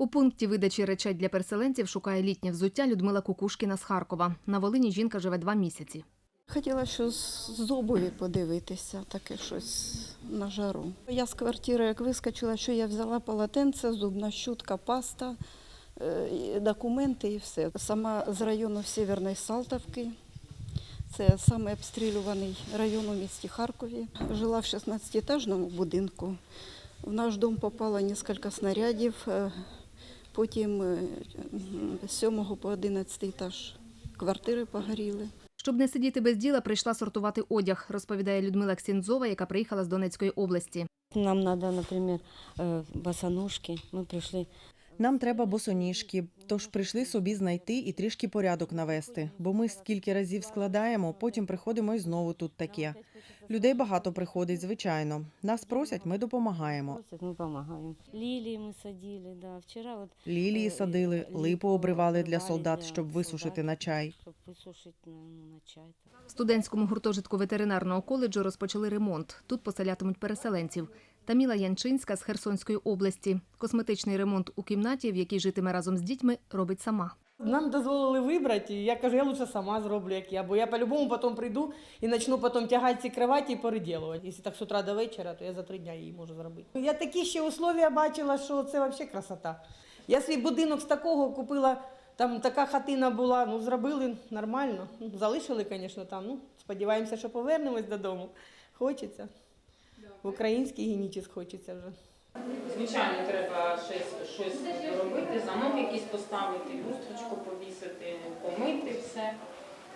У пункті видачі речей для переселенців шукає літнє взуття Людмила Кукушкіна з Харкова. На Волині жінка живе два місяці. Хотіла щось з обуві подивитися, таке щось на жару. Я з квартири, як вискочила, що я взяла полотенце, зубна щутка, паста, е, документи і все. Сама з району Сєвєрної Салтовки. Це саме обстрілюваний район у місті Харкові. Жила в 16-етажному будинку. В наш дом попало кілька снарядів. Е, Потім е, з 7 по 11 етаж квартири погоріли. Щоб не сидіти без діла, прийшла сортувати одяг, розповідає Людмила Ксінзова, яка приїхала з Донецької області. Нам надо, например, э, босоножки. Мы пришли. Нам треба босоніжки, тож прийшли собі знайти і трішки порядок навести. Бо ми скільки разів складаємо, потім приходимо і знову тут таке. Людей багато приходить, звичайно. Нас просять, ми допомагаємо. Просят, мы помогаем. Лилии мы садили, да. Вчера вот Лілії садили, липу обривали для солдат, для щоб висушити на чай. Чтобы высушить на, ну, на чай. В студентському гуртожитку ветеринарного коледжу розпочали ремонт. Тут поселятимуть переселенців. Таміла Янчинська з Херсонської області. Косметичний ремонт у кімнаті, в якій житиме разом з дітьми, робить сама. Нам дозволили вибрати, і я кажу, я лучше сама зроблю, як я, бо я по-любому потім прийду і почну потім тягати ці кроваті і переділувати. Якщо так з утра до вечора, то я за три дня її можу зробити. Я такі ще условия бачила, що це взагалі красота. Я свій будинок з такого купила, там така хатина була, ну зробили нормально. Ну, залишили, звісно, там. Ну, сподіваємося, що повернемось додому. Хочеться. В український генічіс хочеться вже. Звичайно, треба щось, щось робити, замок якийсь поставити, люстрочку повісити, помити все.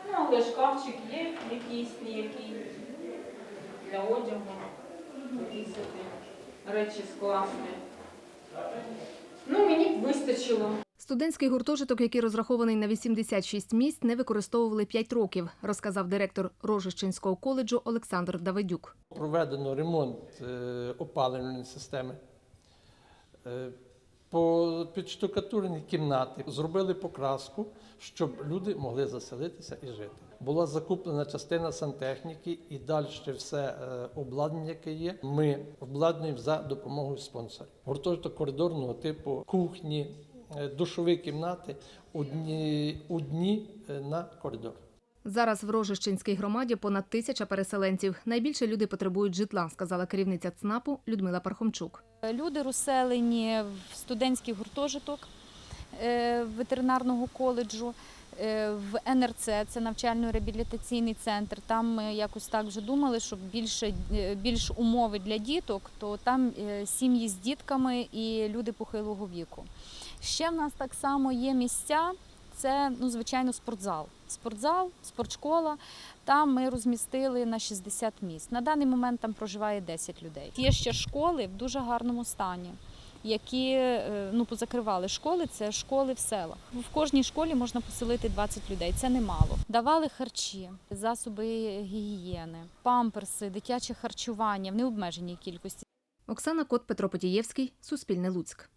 Ну, але шкафчик є якийсь який для одягу, повісити, речі скласти. Ну, мені б вистачило. Студентський гуртожиток, який розрахований на 86 місць, не використовували 5 років, розказав директор Рожищенського коледжу Олександр Давидюк. Проведено ремонт е, опалювальної системи. Е, підштукатурені кімнати зробили покраску, щоб люди могли заселитися і жити. Була закуплена частина сантехніки і далі все е, обладнання, яке є. Ми обладнуємо за допомогою спонсорів. Гуртожиток коридорного типу, кухні, е, душові кімнати одні, одні на коридор. Зараз в Рожищенській громаді понад тисяча переселенців. Найбільше люди потребують житла, сказала керівниця ЦНАПу Людмила Пархомчук. Люди розселені в студентський гуртожиток е, ветеринарного коледжу, е, в НРЦ, це навчально-реабілітаційний центр. Там ми якось так вже думали, щоб більше, е, більш умови для діток, то там сім'ї з дітками і люди похилого віку. Ще в нас так само є місця. Це, ну, звичайно, спортзал. Спортзал, спортшкола. Там ми розмістили на 60 місць. На даний момент там проживає 10 людей. Є ще школи в дуже гарному стані, які е, ну, позакривали школи. Це школи в селах. В кожній школі можна поселити 20 людей. Це немало. Давали харчі, засоби гігієни, памперси, дитяче харчування в необмеженій кількості. Оксана Кот, Петро Потієвський, Суспільне Луцьк.